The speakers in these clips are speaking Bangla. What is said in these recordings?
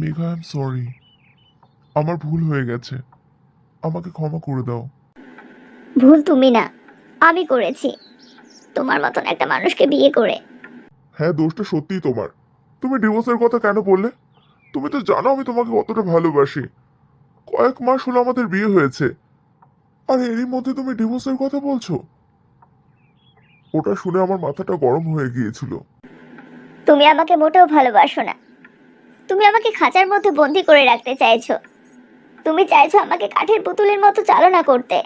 মেঘা আই এম সরি আমার ভুল হয়ে গেছে। আমাকে ক্ষমা করে দাও। ভুল তুমি না আমি করেছি। তোমার মতন একটা মানুষকে বিয়ে করে। হ্যাঁ দোষটা সত্যিই তোমার। তুমি ডিভোর্সের কথা কেন বললে? তুমি তো জানো আমি তোমাকে কতটা ভালোবাসি। কয়েক মাস হলো আমাদের বিয়ে হয়েছে। আর এরই মধ্যে তুমি ডিভোর্সের কথা বলছো? ওটা শুনে আমার মাথাটা গরম হয়ে গিয়েছিল। তুমি আমাকে মোটেও ভালোবাসো না। তুমি আমাকে খাঁচার মধ্যে বন্দি করে রাখতে চাইছো। তুমি চাইছো আমাকে কাঠের পুতুলের মতো চালনা করতে।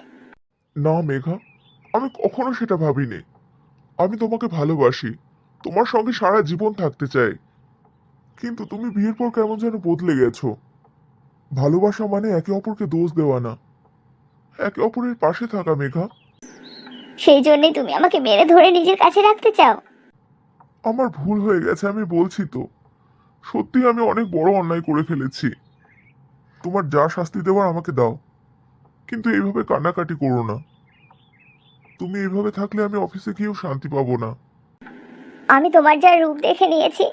না মেঘা আমি কখনো সেটা ভাবিনি। আমি তোমাকে ভালোবাসি। তোমার সঙ্গে সারা জীবন থাকতে চাই। কিন্তু তুমি বিয়ের পর কেমন যেন বদলে গেছো। ভালোবাসা মানে একে অপরকে দোষ দেওয়া না। একে অপরের পাশে থাকা মেঘা। সেই জন্যই তুমি আমাকে মেরে ধরে নিজের কাছে রাখতে চাও। আমার ভুল হয়ে গেছে আমি বলছি তো। সত্যি আমি অনেক বড় অন্যায় করে ফেলেছি। তোমার যা শাস্তি দেওয়ার আমাকে দাও। কিন্তু এইভাবে কান্নাকাটি করো না। তুমি এইভাবে থাকলে আমি অফিসে গিয়েও শান্তি পাবো না। আমি তোমার যা রূপ দেখে নিয়েছি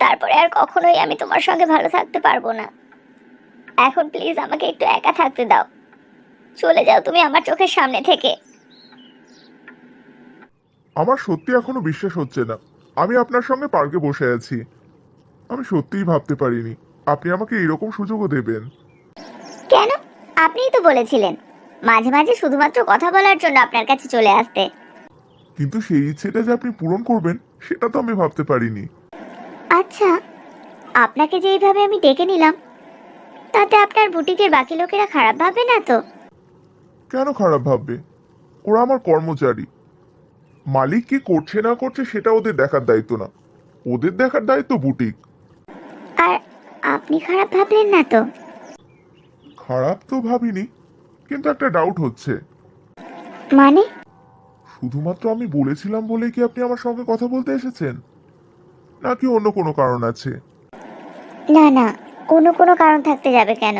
তারপরে আর কখনোই আমি তোমার সঙ্গে ভালো থাকতে পারব না। এখন প্লিজ আমাকে একটু একা থাকতে দাও। চলে যাও তুমি আমার চোখের সামনে থেকে। আমার সত্যি এখনও বিশ্বাস হচ্ছে না। আমি আপনার সঙ্গে পার্কে বসে আছি। আমি সত্যিই ভাবতে পারিনি। আপনি আমাকে এরকম সুযোগও দেবেন। কেন? আপনিই তো বলেছিলেন। মাঝে মাঝে শুধুমাত্র কথা বলার জন্য আপনার কাছে চলে আসতে। কিন্তু সেই ইচ্ছেটা যে আপনি পূরণ করবেন সেটা তো আমি ভাবতে পারিনি। আচ্ছা আপনাকে যে এইভাবে আমি ডেকে নিলাম তাতে আপনার বুটিকের বাকি লোকেরা খারাপ ভাববে না তো? কেন খারাপ ভাববে? ওরা আমার কর্মচারী। মালিক কি করছে না করছে সেটা ওদের দেখার দায়িত্ব না। ওদের দেখার দায়িত্ব বুটিক। আর আপনি খারাপ ভাবলেন না তো। খারাপ তো ভাবিনি কিন্তু একটা ডাউট হচ্ছে। মানে? শুধুমাত্র আমি বলেছিলাম বলে কি আপনি আমার সঙ্গে কথা বলতে এসেছেন? নাকি অন্য কোনো কারণ আছে? না না অন্য কোনো কারণ থাকতে যাবে কেন?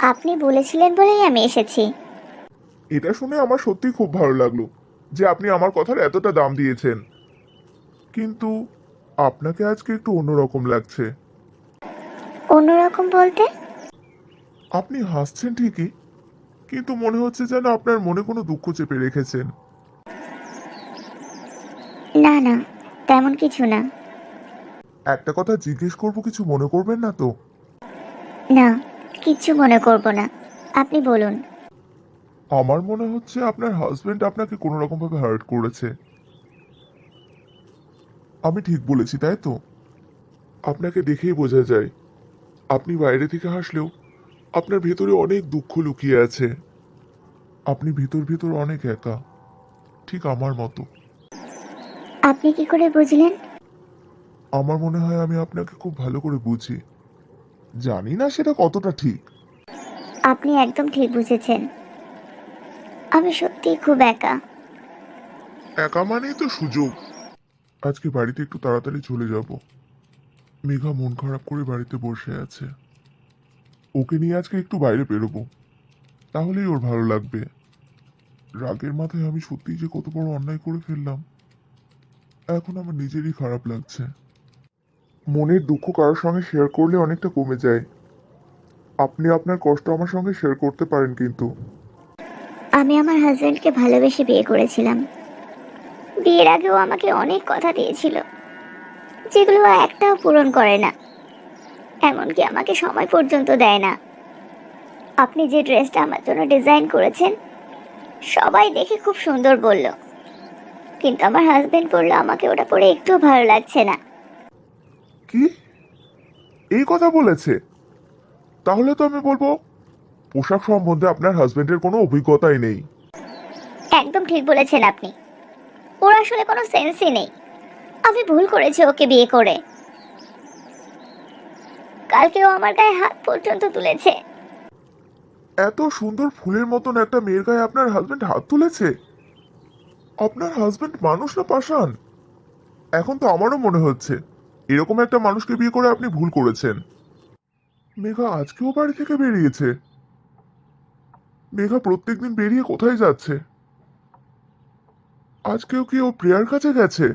আপনি বলেছিলেন বলেই আমি এসেছি। এটা শুনে আমার সত্যি খুব ভালো লাগল যে আপনি আমার কথার এতটা দাম দিয়েছেন। কিন্তু আপনাকে আজকে একটু অন্যরকম লাগছে। অন্যরকম বলতে? আপনি হাসছেন ঠিকই কিন্তু মনে হচ্ছে যেন আপনার মনে কোনো দুঃখ চেপে রেখেছেন। না না তেমন কিছু না। একটা কথা জিজ্ঞেস করব কিছু মনে করবেন না তো? না কিচ্ছু মনে করব না। আপনি বলুন। আমার মনে হচ্ছে আপনার হাজবেন্ড আপনাকে কোনো রকমভাবে হার্ট করেছে। আমি ঠিক বলেছি তাই তো? আপনাকে দেখেই বোঝা যায়। আপনি বাইরে থেকে হাসলেও আপনার ভেতরে অনেক দুঃখ লুকিয়ে আছে। আপনি ভিতর ভিতর অনেক একা ঠিক আমার মতো। আপনি কি করে বুঝলেন? আমার মনে হয় আমি আপনাকে খুব ভালো করে বুঝি। জানি না সেটা কতটা ঠিক। আপনি একদম ঠিক বুঝেছেন। আমি সত্যিই খুব একা। একা মানেই তো সুযোগ। আজকে বাড়িতে একটু তাড়াতাড়ি চলে যাব। মেঘা মন খারাপ করে বাড়িতে বসে আছে। ওকে নিয়ে আজকে একটু বাইরে বেরোবো। তাহলেই ওর ভালো লাগবে। রাগের মাথায় আমি সত্যিই যে কত বড় অন্যায় করে ফেললাম, এখন আমার নিজেরই খারাপ লাগছে। মনের দুঃখ কারোর সঙ্গে শেয়ার করলে অনেকটা কমে যায়। আপনি আপনার কষ্ট আমার সঙ্গে শেয়ার করতে পারেন কিন্তু। আমি আমার হাজব্যান্ডকে ভালোবেসে বিয়ে করেছিলাম। বিয়ের আগেও আমাকে অনেক কথা দিয়েছিল। যেগুলো একটাও পূরণ করে না। এমনকি আমাকে সময় পর্যন্ত দেয় না। আপনি যে ড্রেসটা আমার জন্য ডিজাইন করেছেন সবাই দেখে খুব সুন্দর বলল। কিন্তু আমার হাজবেন্ড বলল আমাকে ওটা পরে একটুও ভালো লাগছে না। কি? এই কথা বলেছে? তাহলে তো আমি বলব পোশাক সম্বন্ধে আপনার হাজবেন্ডের কোনো অভিজ্ঞতাই নেই। একদম ঠিক বলেছেন আপনি। ওর আসলে কোনো সেন্সই নেই। আমি ভুল করেছি ওকে বিয়ে করে। কালকেও আমার গায়ে হাত পর্যন্ত তুলেছে। এত সুন্দর ফুলের মতন একটা মেয়ের গায়ে আপনার হাজবেন্ড হাত তুলেছে? আপনার হাজবেন্ড মানুষ না পাষাণ? এখন তো আমারও মনে হচ্ছে, এরকম একটা মানুষকে বিয়ে করে আপনি ভুল করেছেন। মেঘা আজকেও বাড়ি থেকে বেরিয়েছে। মেঘা প্রত্যেকদিন বেরিয়ে কোথায় যাচ্ছে? আজকেও কি ও প্রিয়ার কাছে গেছে?